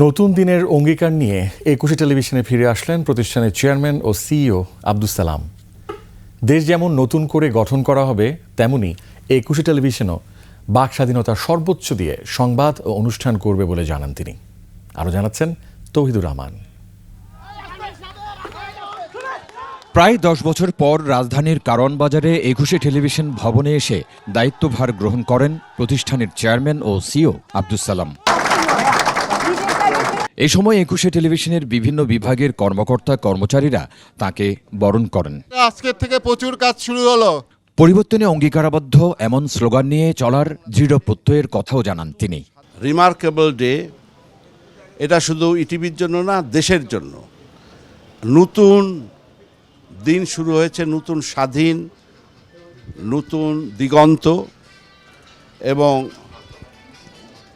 নতুন দিনের অঙ্গীকার নিয়ে একুশে টেলিভিশনে ফিরে আসলেন প্রতিষ্ঠানের চেয়ারম্যান ও সিইও আব্দুস সালাম। দেশ যেমন নতুন করে গঠন করা হবে, তেমনি একুশে টেলিভিশনও বাক স্বাধীনতার সর্বোচ্চ দিয়ে সংবাদ ও অনুষ্ঠান করবে বলে জানান তিনি। আরও জানাচ্ছেন তৌহিদুর রহমান। প্রায় দশ বছর পর রাজধানীর কারণ বাজারে একুশে টেলিভিশন ভবনে এসে দায়িত্বভার গ্রহণ করেন প্রতিষ্ঠানের চেয়ারম্যান ও সিও আব্দুস সালাম। এ সময় একুশে টেলিভিশনের বিভিন্ন বিভাগের কর্মকর্তা কর্মচারীরা তাকে বরণ করেন। আজকের থেকে প্রচুর কাজ শুরু হলো। পরিবর্তনে অঙ্গীকারাবদ্ধ এমন স্লোগান নিয়ে চলার দৃঢ় প্রত্যয়ের কথাও জানান তিনি। রিমার্কেবল ডে এটা শুধু ইটিভির জন্য না দেশের জন্য। নতুন দিন শুরু হয়েছে নতুন স্বাধীন নতুন দিগন্ত এবং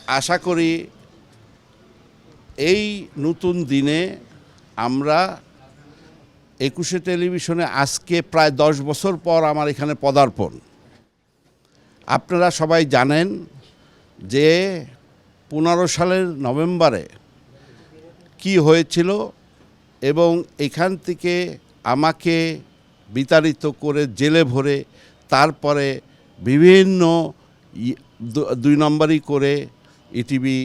আশা করি এই নতুন দিনে আমরা একুশে টেলিভিশনে আজকে প্রায় দশ বছর পর আমার এখানে পদার্পণ। আপনারা সবাই জানেন যে পনেরো সালের নভেম্বরে কি হয়েছিল এবং এখান থেকে আমাকে বিতাড়িত করে জেলে ভরে তারপরে বিভিন্ন দুই নম্বরই করে ইটিভি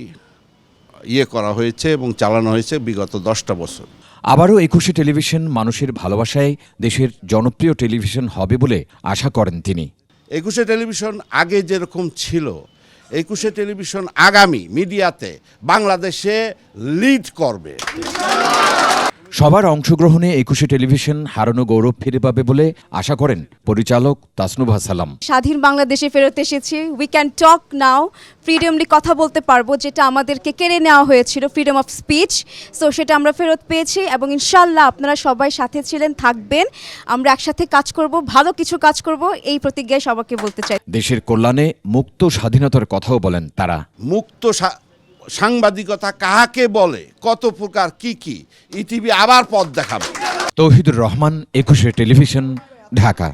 ইয়ে করা হয়েছে এবং চালানো হয়েছে বিগত দশটা বছর। আবারও একুশে টেলিভিশন মানুষের ভালোবাসায় দেশের জনপ্রিয় টেলিভিশন হবে বলে আশা করেন তিনি। একুশে টেলিভিশন আগে যেরকম ছিল একুশে টেলিভিশন আগামী মিডিয়াতে বাংলাদেশে লিড করবে। সবার অংশগ্রহণে একুশে টেলিভিশন হারানো গৌরব ফিরে পাবে বলে আশা করেন পরিচালক তাসনুভা সালাম। স্বাধীন বাংলাদেশে ফেরত এসেছি। উই ক্যান টক নাও ফ্রিডমলি কথা বলতে পারব যেটা আমাদেরকে কেড়ে নেওয়া হয়েছিল ফ্রিডম অফ স্পিচ সো সেটা আমরা ফেরত পেয়েছি এবং ইনশাল্লাহ আপনারা সবাই সাথে ছিলেন থাকবেন। আমরা একসাথে কাজ করব ভালো কিছু কাজ করব এই প্রতিজ্ঞায় সবাইকে বলতে চাই। দেশের কল্যাণে মুক্ত স্বাধীনতার কথাও বলেন তারা। মুক্ত সাংবাদিকতা কাহাকে বলে, কত প্রকার, কি কি ইটিভি আবার পথ দেখাবে। তৌহিদুর রহমান, একুশে টেলিভিশন, ঢাকা।